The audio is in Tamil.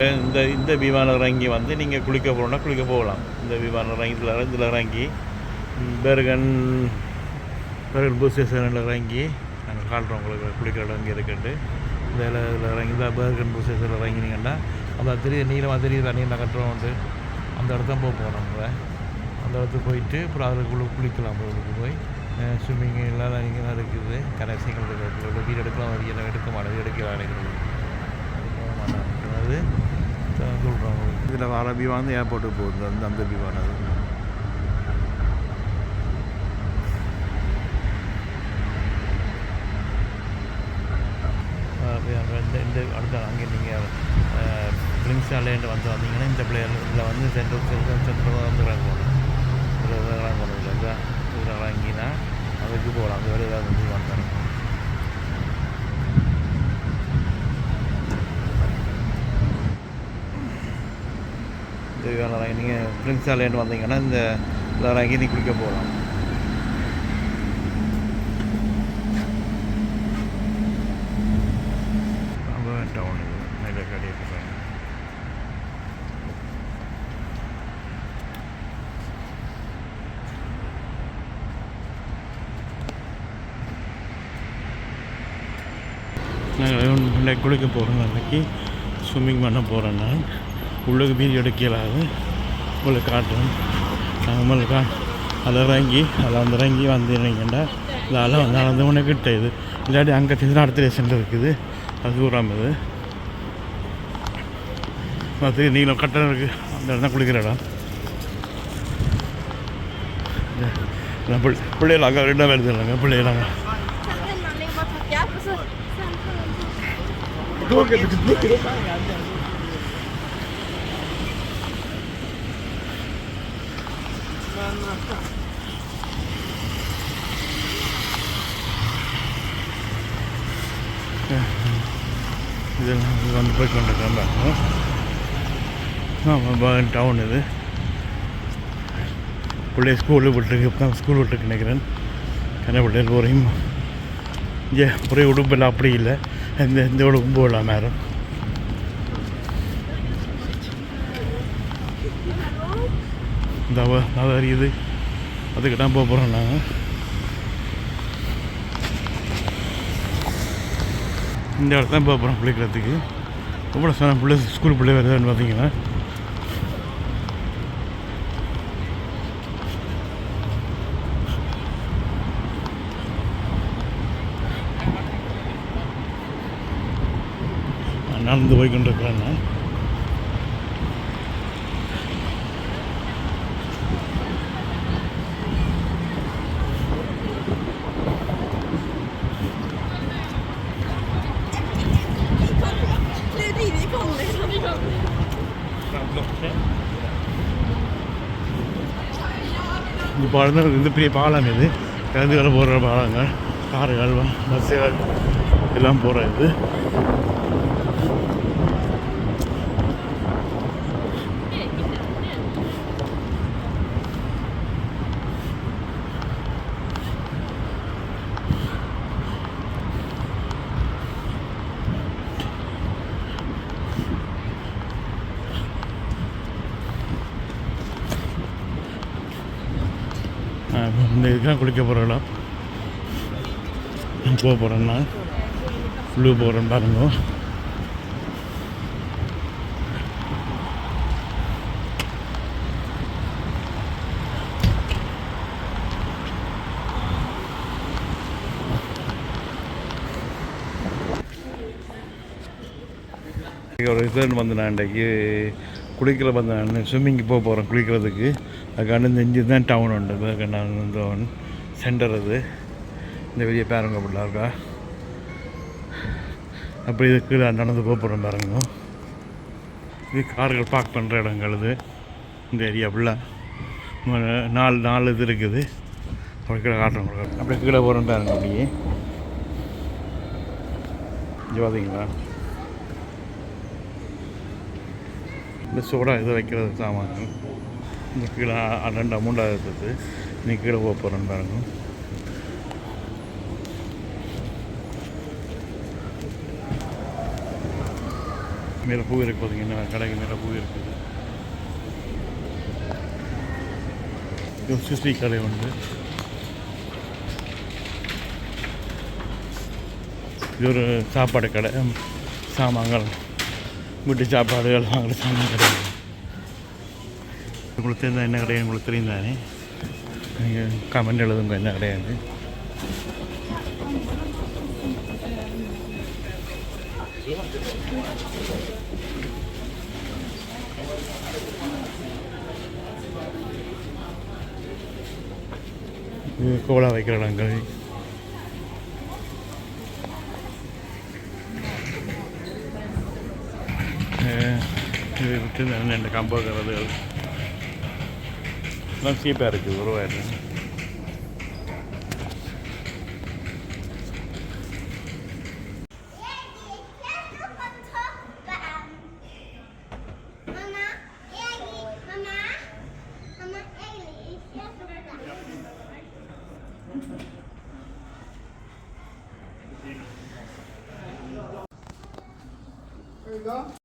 இந்த இந்த விமானம் இறங்கி வந்து நீங்கள் குளிக்க போகணுன்னா குளிக்க போகலாம். இந்த விமானம் இறங்கி இதில் இதில் இறங்கி ம், பெர்கன் பெர்கன் பஸ் ஸ்டேஷனில் இறங்கி நாங்கள் காட்டுறோம் உங்களுக்கு குளிக்கிற இடம் இங்கே இருக்குன்ட்டு இந்த இதில் இதில் இறங்கி இந்த பெர்கன் பஸ் ஸ்டேஷனில் இறங்கினீங்கன்னா அந்த தெரிய நீளமாக தெரிய தண்ணியில் கட்டுறோம் வந்து அந்த இடத்த போக போகிறோம் நம்ம. அந்த இடத்துக்கு போயிட்டு அப்புறம் அதுக்குள்ளே குளிக்கலாம் உங்களுக்கு போய். ஸ்விம்மிங் எல்லாம் இங்கே இருக்குது. கனெக்ஷன்கள் இருக்குது வீடு எடுக்கலாம் வரி எடுக்க மாட்டேங்குது எடுக்கலாம் நினைக்கிறது போக அது சொல்கிறோம் இதில் வர விமானம் ஏர்போர்ட்டுக்கு போகுது. அந்த அந்த விமானம் அது. இந்த இந்த அடுத்த அங்கே நீங்கள் பிரின்ஸ்டாலேருந்து வந்து வந்தீங்கன்னா இந்த பிளேயர் இதில் வந்து சென்ட்ரல் சென்ட்ரல் சென்ட்ரல் வந்து இறங்கணும் இதில் இறங்கணும் இல்லை இதில் இறங்கினா அதுக்கு போகலாம். அந்த வேலை ஏதாவது வந்து வந்தாங்க இந்த வேலை இறங்கி நீங்கள் பிரின்ஸ்டாலேருந்து வந்தீங்கன்னா இந்த இதில் இறங்கி குளிக்க போகலாம் ரொம்ப டவுன் இது. மேலே கடையை போகிறாங்க நாங்கள் உள்ளே குளிக்க போகிறோம் அன்றைக்கி ஸ்விம்மிங் பண்ண போகிறேன் நான். காட்டுறேன். நாங்கள் உங்களுக்கு அதில் இறங்கி அதில் வந்து இறங்கி வந்து இறங்கிண்டா இந்த அலை வந்து அளந்து உடனே கிட்ட இது. இல்லாட்டி அங்கே தெரிஞ்சு அடுத்த ஸ்டேஷன் இருக்குது அது தூரம் இது. அது நீளம் கட்டணம் இருக்குது அந்த இடம் தான் குளிக்கிற இடம் பிள்ளைகள் அங்கே ரெண்டாக வருது இல்லைங்க பிள்ளைகள் அங்கே. 上 இதெல்லாம் வந்து போய் கொண்டிருக்கிறோம் ஆமாம் டவுன் இது பிள்ளை ஸ்கூலில் விட்டுருக்கு இப்போ தான் ஸ்கூல் விட்டுருக்கு நினைக்கிறேன் கண்ண பிள்ளைகள் போகிறேன் ஏ ஒரே உடுப்பெல்லாம் அப்படி இல்லை எந்த எந்த உடுப்பும் போகலாம் நேரம் இந்த அவ அறியுது அதுக்கு தான் போக போகிறோம் நாங்கள் இந்த இடத்துல தான் போக போகிறோம் பிள்ளைக்கிறதுக்கு ரொம்ப சொன்ன பிள்ளை ஸ்கூல் பிள்ளை வருதுன்னு பார்த்தீங்கன்னா நடந்து போய்கொண்டிருக்கிறேன் நான். இந்த பாலம் இந்த பெரிய பாலம் இது. கலந்துகளை போகிற பாலங்கள். கார்கள் பஸ்ஸுகள் எல்லாம் போகிற இது. இந்த இதுக்கெலாம் குளிக்க போகிறோம் போக போகிறேன்னா ஃப்ளூ போகிறேன் பாருங்க. ஒரு ரிசல்ட் வந்து நான் இன்றைக்கு குளிக்கிற வந்து நான் போக போகிறோம் குளிக்கிறதுக்கு. அதுக்காண்டு இந்த இஞ்சி தான் டவுன் உண்டு. நான் சென்டர் அது. இந்த வெளியே பேரங்க அப்படிலாம் இருக்கா? அப்படி இதுக்கு கீழே நடந்து போக போகிறோம் பாருங்க. இது கார்கள் பார்க் பண்ணுற இடங்கள் இது. இந்த ஏரியா ஃபுல்லாக நாலு நாலு இது இருக்குது. அப்படி கீழே காட்டுறோம் அப்படியே கீழே போகிறோம் பாருங்க அப்படியே. இங்கே பார்த்தீங்களா இந்த சூடாக இது வைக்கிறது சாமான் இந்த கீழே அ- ரெண்டு அமௌண்டாக இருக்குது. நீ கீழே போக போகிறேன்னு பாருங்க. மேலே பூ இருக்கு பார்த்தீங்கன்னா கடைக்கு மேலே பூ இருக்குது. இது கடை உண்டு இது ஒரு சாப்பாடு கடை. சாமான்கள். வீட்டு சாப்பாடுகள் வாங்குற சாமான் கடை உங்களுக்கு தெரிந்த என்ன கடையை உங்களுக்கு தெரியும் தானே நீங்கள் கமெண்ட் எழுதுங்க என்ன கிடையாது இது கோலா வைக்கிற இடங்கள் വിറ്റ് തന്നെയുണ്ട് കമ്പോ കിറതുകൾ എല്ലാം ചീപ്പായിരിക്കും കുറവായിരുന്നു There you go.